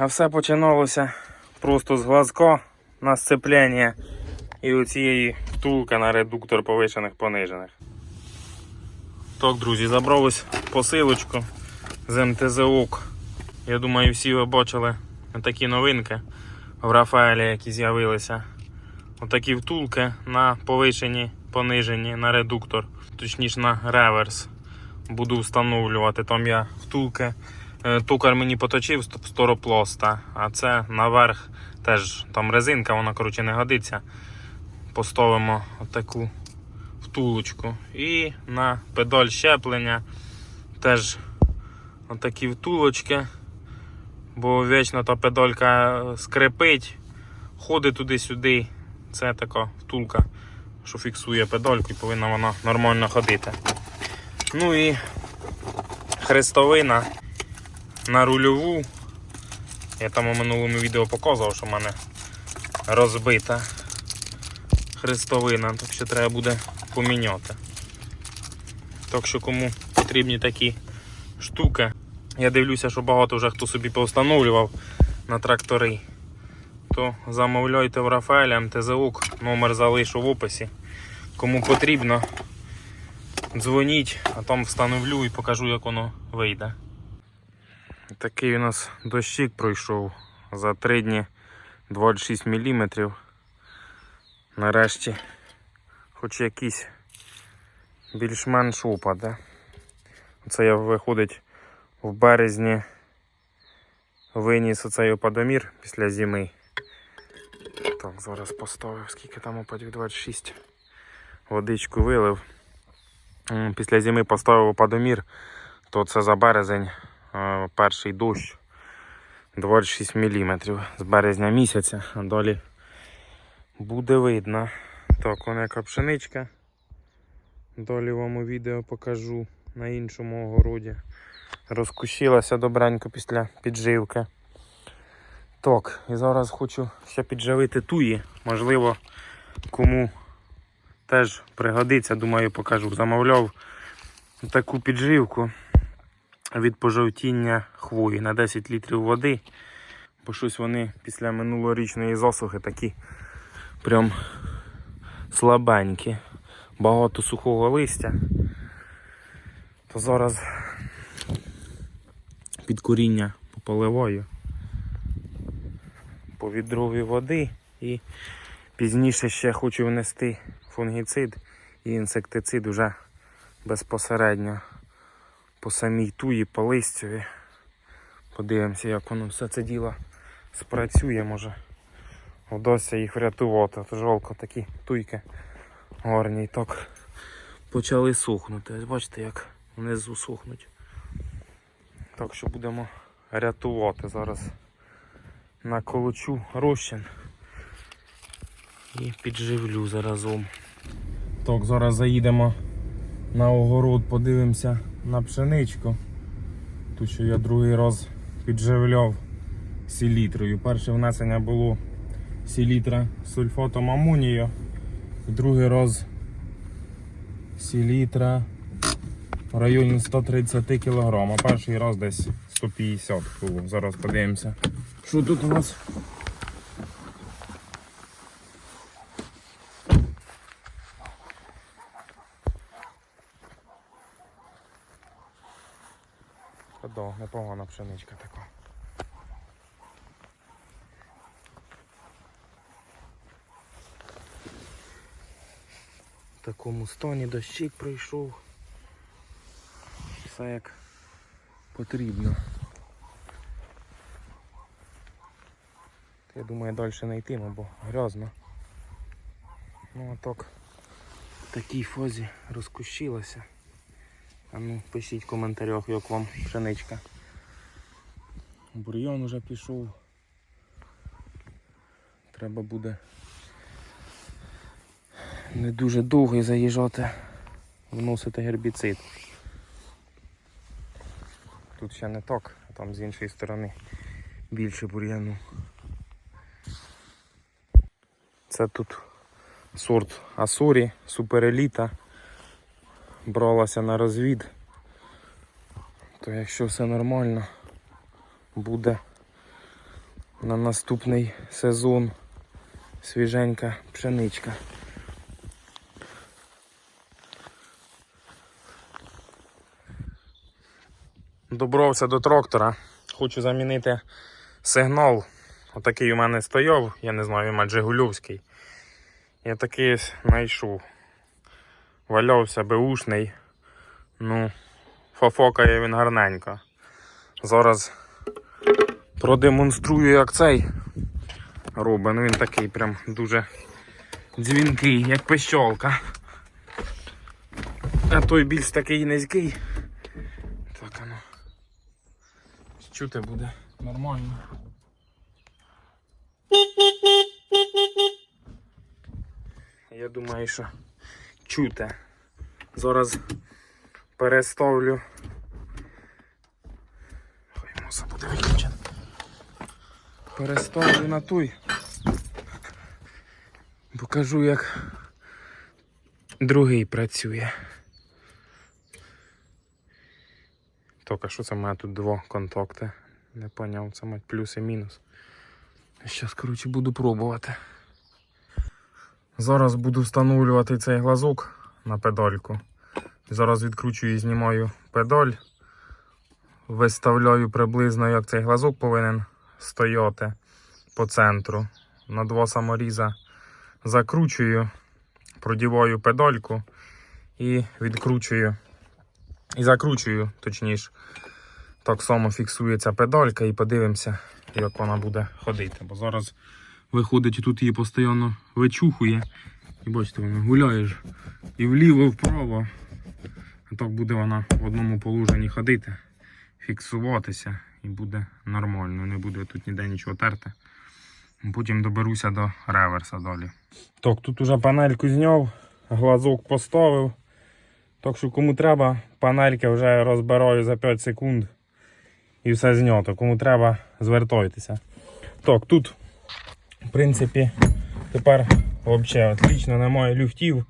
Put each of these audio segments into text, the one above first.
а все починалося просто з глазка на сцепляння і оцієї втулки на редуктор повишених понижених. Так, друзі, забрав посилочку з МТЗОК. Я думаю, всі ви бачили такі новинки в Рафаелі, які з'явилися. Отакі втулки на повишені, понижені на редуктор, точніше на реверс. Буду встановлювати. Там я втулки. Е, Токар мені поточив з сторопласта, а це наверх теж там резинка, вона коротше не годиться. Поставимо отаку втулочку. І на педаль щеплення теж отакі втулочки. Бо вічно та педалька скрипить, ходить туди-сюди. Це така втулка, що фіксує педальку і повинна вона нормально ходити. Ну і хрестовина на рульову. Я там у минулому відео показував, що в мене розбита хрестовина, так що треба буде поміняти. Так що кому потрібні такі штуки. Я дивлюся, що багато вже хто собі повстановлював на трактори. То замовляйте в Рафаеля МТЗУК, номер залишу в описі. Кому потрібно, дзвоніть, а там встановлю і покажу, як воно вийде. Такий у нас дощик пройшов за 3 дні 26 мм. Нарешті хоч якийсь більш-менш опаде. Це я виходить в березні виніс оцей опадомір після зими. Так, зараз поставив, скільки там опадів 26. Водичку вилив. Після зими поставив опадомір, то це за березень перший дощ 26 мм з березня місяця, а далі буде видно. Так, вона яка пшеничка. Далі вам у відео покажу на іншому огороді. Розкущилася добренько після підживки. Так, і зараз хочу ще підживити туї. Можливо, кому теж пригодиться, думаю, покажу. Замовляв таку підживку від пожовтіння хвої на 10 літрів води. Бо щось вони після минулорічної засухи такі прям слабенькі. Багато сухого листя. То зараз під коріння пополиваю по відрові води і пізніше ще хочу внести фунгіцид і інсектицид вже безпосередньо по самій туї, по листю. Подивимося, як воно все це діло спрацює, може вдасться їх врятувати. То жалко такі туйки гарні. І почали сухнути. Ось бачите, як внизу сухнуть. Так що будемо рятувати зараз наколочу розчин і підживлю заразом. Так, зараз заїдемо на огород, подивимося на пшеничку. Ту, що я другий раз підживляв селітрою. Перше внесення було селітра з сульфатом амонію. Другий раз селітра в районі 130 кг. Перший раз десь 150 було. Зараз подивимося. Що тут у нас? Та непогана пшеничка така. В такому стані дощик пройшов. Все як потрібно. Я думаю, далі не йтиму, бо грязно. Ну а так в такій фазі розкущилася. А ну, пишіть в коментарях, як вам пшеничка. Бур'йон уже пішов. Треба буде не дуже довго заїжджати, вносити гербіцид. Тут ще не так, а там з іншої сторони більше бур'яну. Це тут сорт Асорі, супереліта. Бралася на розвід. То якщо все нормально, буде на наступний сезон свіженька пшеничка. Добрався до трактора. Хочу замінити сигнал. Отакий у мене стояв, я не знаю, він Джигульовський. Я такий знайшов. Валявся беушний. Ну, фофокає він гарненько. Зараз продемонструю, як цей робить. Ну він такий прям дуже дзвінкий, як пищолка. А той більш такий низький. Так, ну. Чути буде нормально. Я думаю, що чути. Зараз переставлю. Хай муса буде виключена. Переставлю на той. Покажу, як другий працює. Тільки що це мене тут два контакти. Не поняв, це мать плюс і мінус. Зараз, коротше, буду пробувати. Зараз буду встановлювати цей глазок на педальку. Зараз відкручую і знімаю педаль. Виставляю приблизно, як цей глазок повинен стояти по центру. На два саморіза закручую, продіваю педальку і відкручую. І закручую, точніше. Так само фіксується педалька і подивимося, як вона буде ходити. Бо зараз виходить, тут її постійно вичухує. І бачите, вона гуляє ж і вліво, і вправо. А так буде вона в одному положенні ходити, фіксуватися і буде нормально. Не буде тут ніде нічого терти. Потім доберуся до реверса далі. Так, тут уже панельку зняв, глазок поставив. Так що кому треба, панельки вже розбираю за 5 секунд і все знято. Кому треба, звертайтеся. Так, тут, в принципі, тепер взагалі отлично, немає люфтів.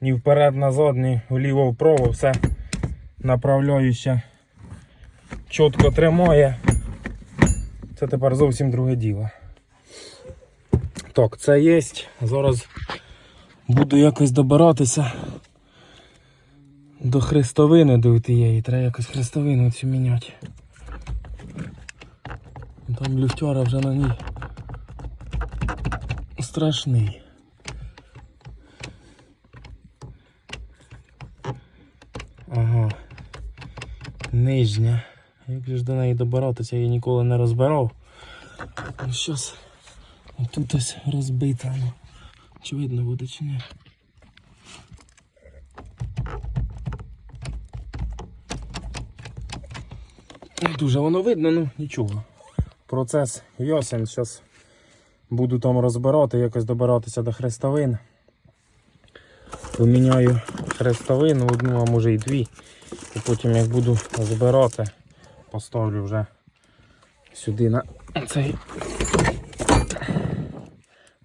Ні вперед, назад, ні вліво вправо, все направляюще чітко тримає. Це тепер зовсім друге діло. Так, це є. Зараз буду якось добиратися до хрестовини до тієї. Треба якось хрестовину цю міняти. Там люфтера вже на ній страшний. Ага. Нижня. Як же ж до неї добиратися, я її ніколи не розбирав. Ну щас тут ось розбита. Ну. Чи видно буде чи ні? Не Дуже воно видно, ну нічого. Процес ясен. Зараз буду там розбирати, якось добиратися до хрестовин. Поміняю хрестовину одну, а може і дві. І потім як буду збирати, поставлю вже сюди на цей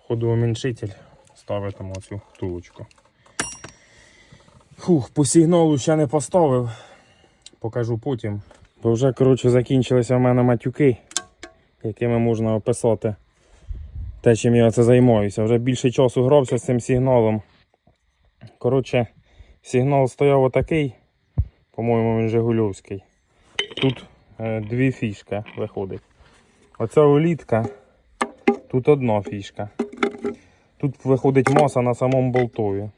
ходоуміншитель. Ставитиму цю втулочку. Фух, по сигналу ще не поставив. Покажу потім. Бо вже коротше, закінчилися в мене матюки, якими можна описати те, чим я це займаюся. Вже більше часу грався з цим сигналом. Коротше, сигнал стояв отакий, по-моєму, він Жигульовський. Тут е, дві фішки виходить. Оця олітка, тут одна фішка. Тут виходить маса на самому болтові.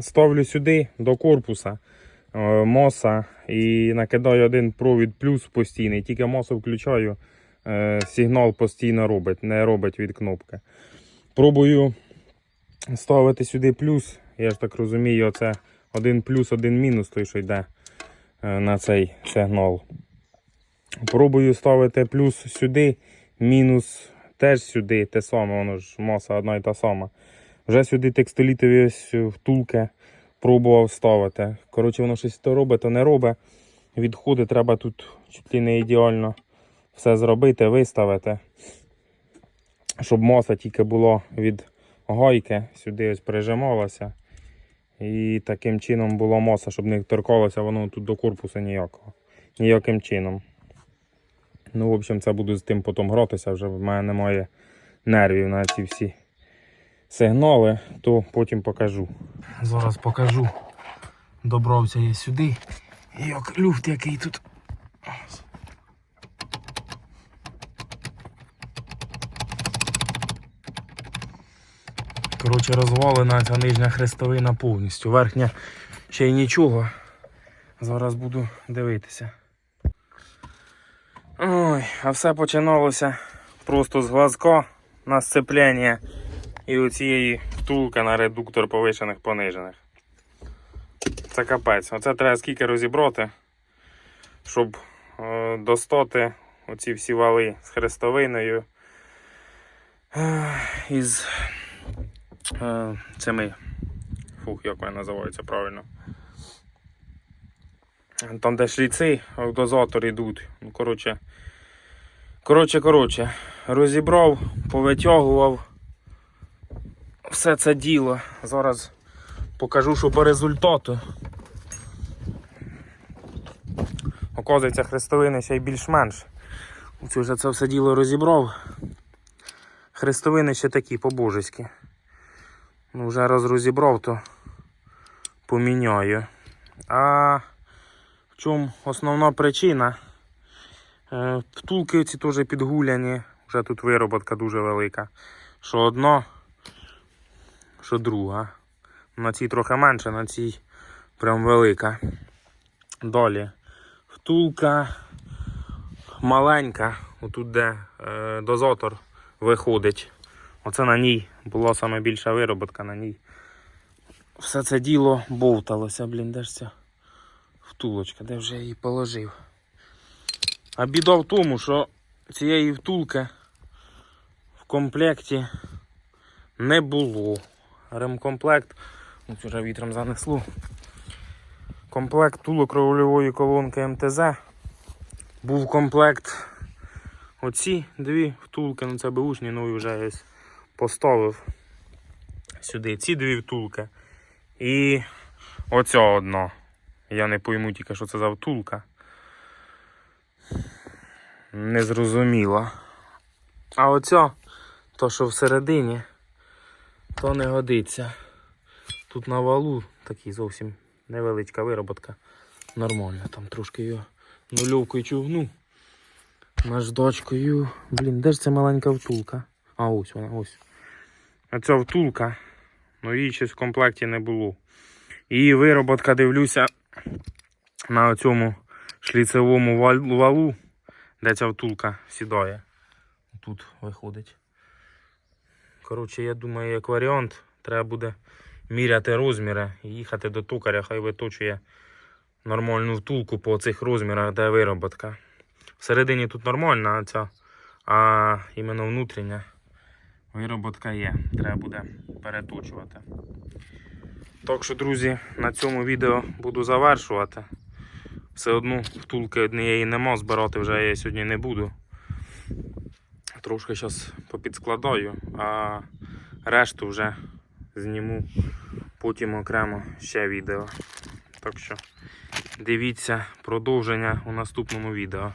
Ставлю сюди до корпуса е, моса і накидаю один провід плюс постійний. Тільки мосу включаю, сигнал постійно робить, не робить від кнопки. Пробую ставити сюди плюс. Я ж так розумію, це один плюс, один мінус, той, що йде е, на цей сигнал. Пробую ставити плюс сюди, мінус теж сюди, те саме, воно ж маса одна і та сама. Вже сюди текстолітові втулки пробував ставити. Коротше, воно щось то робить, то не робить. Відходи треба тут чуть ли не ідеально все зробити, виставити. Щоб маса тільки була від гайки, сюди ось прижималася. І таким чином була маса, щоб не торкалося воно тут до корпусу ніякого. Ніяким чином. Ну, в общем, це буду з тим потім гратися, вже в мене немає нервів на ці всі сигнали, то потім покажу. Зараз покажу. Добрався я сюди. І як люфт який тут. Коротше, розвалена ця нижня хрестовина повністю. Верхня ще й нічого. Зараз буду дивитися. Ой, а все починалося просто з глазка на сцепляння і оцієї втулки на редуктор повишених понижених. Це капець. Оце треба скільки розібрати, щоб е, достати оці всі вали з хрестовиною. Е, із цими. Фух, як вони називаються правильно. Там, де шліци, дозатор йдуть. Ну, коротше, коротше, коротше, розібрав, повитягував все це діло. Зараз покажу, що по результату. Оказується, хрестовини ще й більш-менш. Оце вже це все діло розібрав. Хрестовини ще такі по-божеськи. Ну, вже раз розібрав, то поміняю. А в чому основна причина? Е, Втулки ці теж підгуляні, вже тут вироботка дуже велика. Що одна, що друга. На цій трохи менше, на цій прям велика. Далі. Втулка маленька, отут де е, дозатор виходить. Оце на ній була саме більша вироботка на ній. Все це діло бовталося, блін, де ж ця втулочка, де вже я її положив. А біда в тому, що цієї втулки в комплекті не було. Ремкомплект, ну, це вже вітром занесло. Комплект тулокровольової колонки МТЗ. Був комплект оці дві втулки, ну це беушні, ну і вже ось поставив сюди ці дві втулки. І оця одна. Я не пойму тільки, що це за втулка. Незрозуміло. А оця, то що всередині, то не годиться. Тут на валу такий зовсім невеличка вироботка. Нормально, там трошки його нульовкою човну. Наждачкою. Блін, де ж ця маленька втулка? А ось вона, ось. А ця втулка, ну її щось в комплекті не було. Її вироботка, дивлюся, на цьому шліцевому валу, де ця втулка сідає. Тут виходить. Коротше, я думаю, як варіант, треба буде міряти розміри і їхати до токаря, хай виточує нормальну втулку по цих розмірах, де вироботка. Всередині тут нормальна, ця, а іменно внутрішня вироботка є. Треба буде переточувати. Так що, друзі, на цьому відео буду завершувати. Все одно втулки однієї нема, збирати вже я сьогодні не буду. Трошки зараз попідскладаю, а решту вже зніму потім окремо ще відео. Так що дивіться продовження у наступному відео.